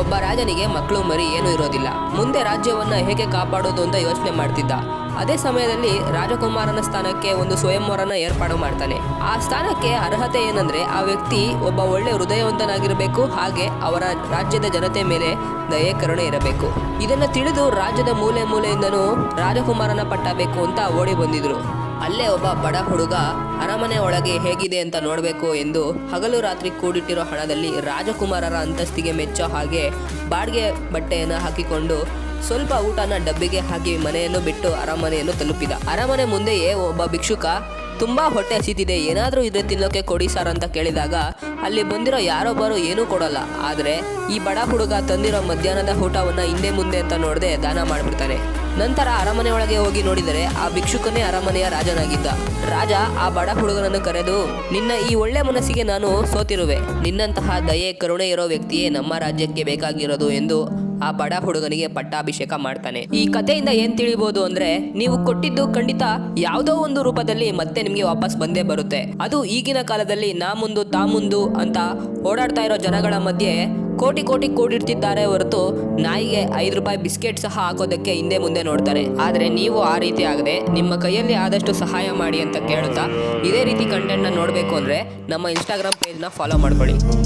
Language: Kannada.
ಒಬ್ಬ ರಾಜನಿಗೆ ಮಕ್ಕಳು ಮರಿ ಏನೂ ಇರೋದಿಲ್ಲ. ಮುಂದೆ ರಾಜ್ಯವನ್ನ ಹೇಗೆ ಕಾಪಾಡೋದು ಅಂತ ಯೋಚನೆ ಮಾಡ್ತಿದ್ದ. ಅದೇ ಸಮಯದಲ್ಲಿ ರಾಜಕುಮಾರನ ಸ್ಥಾನಕ್ಕೆ ಒಂದು ಸ್ವಯಂವರನ ಏರ್ಪಾಡು ಮಾಡ್ತಾನೆ. ಆ ಸ್ಥಾನಕ್ಕೆ ಅರ್ಹತೆ ಏನಂದ್ರೆ ಆ ವ್ಯಕ್ತಿ ಒಬ್ಬ ಒಳ್ಳೆ ಹೃದಯವಂತನಾಗಿರಬೇಕು, ಹಾಗೆ ಅವರ ರಾಜ್ಯದ ಜನತೆ ಮೇಲೆ ದಯೆ, ಕರುಣೆ ಇರಬೇಕು. ಇದನ್ನು ತಿಳಿದು ರಾಜ್ಯದ ಮೂಲೆ ಮೂಲೆಯಿಂದನೂ ರಾಜಕುಮಾರನ ಪಟ್ಟಬೇಕು ಅಂತ ಓಡಿ ಬಂದಿದ್ರು. ಅಲ್ಲೇ ಒಬ್ಬ ಬಡ ಹುಡುಗ ಅರಮನೆ ಒಳಗೆ ಹೇಗಿದೆ ಅಂತ ನೋಡಬೇಕು ಎಂದು ಹಗಲು ರಾತ್ರಿ ಕೂಡಿಟ್ಟಿರೋ ಹಣದಲ್ಲಿ ರಾಜಕುಮಾರರ ಅಂತಸ್ತಿಗೆ ಮೆಚ್ಚೋ ಹಾಗೆ ಬಾಡಿಗೆ ಬಟ್ಟೆಯನ್ನು ಹಾಕಿಕೊಂಡು ಸ್ವಲ್ಪ ಊಟನ ಡಬ್ಬಿಗೆ ಹಾಕಿ ಮನೆಯನ್ನು ಬಿಟ್ಟು ಅರಮನೆಯನ್ನು ತಲುಪಿದ. ಅರಮನೆ ಮುಂದೆಯೇ ಒಬ್ಬ ಭಿಕ್ಷುಕ ತುಂಬಾ ಹೊಟ್ಟೆ ಹಸಿತಿದೆ. ಏನಾದರೂ ಇದ್ರೆ ತಿನ್ನೋಕೆ ಕೊಡಿ ಸರ್ ಅಂತ ಕೇಳಿದಾಗ ಅಲ್ಲಿ ಬಂದಿರೋ ಯಾರೊಬ್ಬರು ಏನೂ ಕೊಡಲ್ಲ. ಆದರೆ ಈ ಬಡ ಹುಡುಗ ತಂದಿರೋ ಮಧ್ಯಾಹ್ನದ ಊಟವನ್ನು ಹಿಂದೆ ಮುಂದೆ ಅಂತ ನೋಡದೆ ದಾನ ಮಾಡಿಬಿಡ್ತಾನೆ. ನಂತರ ಅರಮನೆ ಹೋಗಿ ನೋಡಿದರೆ ಆ ಭಿಕ್ಷುಕನೇ ಅರಮನೆಯ ರಾಜನಾಗಿದ್ದ. ರಾಜ, ಆ ಬಡ ಹುಡುಗನನ್ನು ಕರೆದು, ನಿನ್ನ ಈ ಒಳ್ಳೆ ಮನಸ್ಸಿಗೆ ನಾನು ಸೋತಿರುವೆ. ನಿನ್ನಂತಹ ದಯೆ, ಕರುಣೆ ಇರೋ ವ್ಯಕ್ತಿಯೇ ನಮ್ಮ ರಾಜ್ಯಕ್ಕೆ ಬೇಕಾಗಿರೋದು ಎಂದು ಆ ಬಡ ಹುಡುಗನಿಗೆ ಪಟ್ಟಾಭಿಷೇಕ ಮಾಡ್ತಾನೆ. ಈ ಕಥೆಯಿಂದ ಏನ್ ತಿಳಿಬಹುದು ಅಂದ್ರೆ, ನೀವು ಕೊಟ್ಟಿದ್ದು ಖಂಡಿತ ಯಾವುದೋ ಒಂದು ರೂಪದಲ್ಲಿ ಮತ್ತೆ ನಿಮ್ಗೆ ವಾಪಸ್ ಬಂದೇ ಬರುತ್ತೆ. ಅದು ಈಗಿನ ಕಾಲದಲ್ಲಿ ನಾ ಮುಂದು ತಾ ಮುಂದು ಅಂತ ಓಡಾಡ್ತಾ ಇರೋ ಜನಗಳ ಮಧ್ಯೆ ಕೋಟಿ ಕೋಟಿ ಕೂಡಿರ್ತಿದ್ದಾರೆ ಹೊರತು ನಾಯಿಗೆ ಐದು ರೂಪಾಯಿ ಬಿಸ್ಕೆಟ್ ಸಹ ಹಾಕೋದಕ್ಕೆ ಹಿಂದೆ ಮುಂದೆ ನೋಡ್ತಾರೆ. ಆದರೆ ನೀವು ಆ ರೀತಿ ಆಗದೆ ನಿಮ್ಮ ಕೈಯಲ್ಲಿ ಆದಷ್ಟು ಸಹಾಯ ಮಾಡಿ ಅಂತ ಕೇಳುತ್ತಾ, ಇದೇ ರೀತಿ ಕಂಟೆಂಟ್ನ ನೋಡಬೇಕು ಅಂದರೆ ನಮ್ಮ ಇನ್ಸ್ಟಾಗ್ರಾಮ್ ಪೇಜ್ನ ಫಾಲೋ ಮಾಡ್ಕೊಳ್ಳಿ.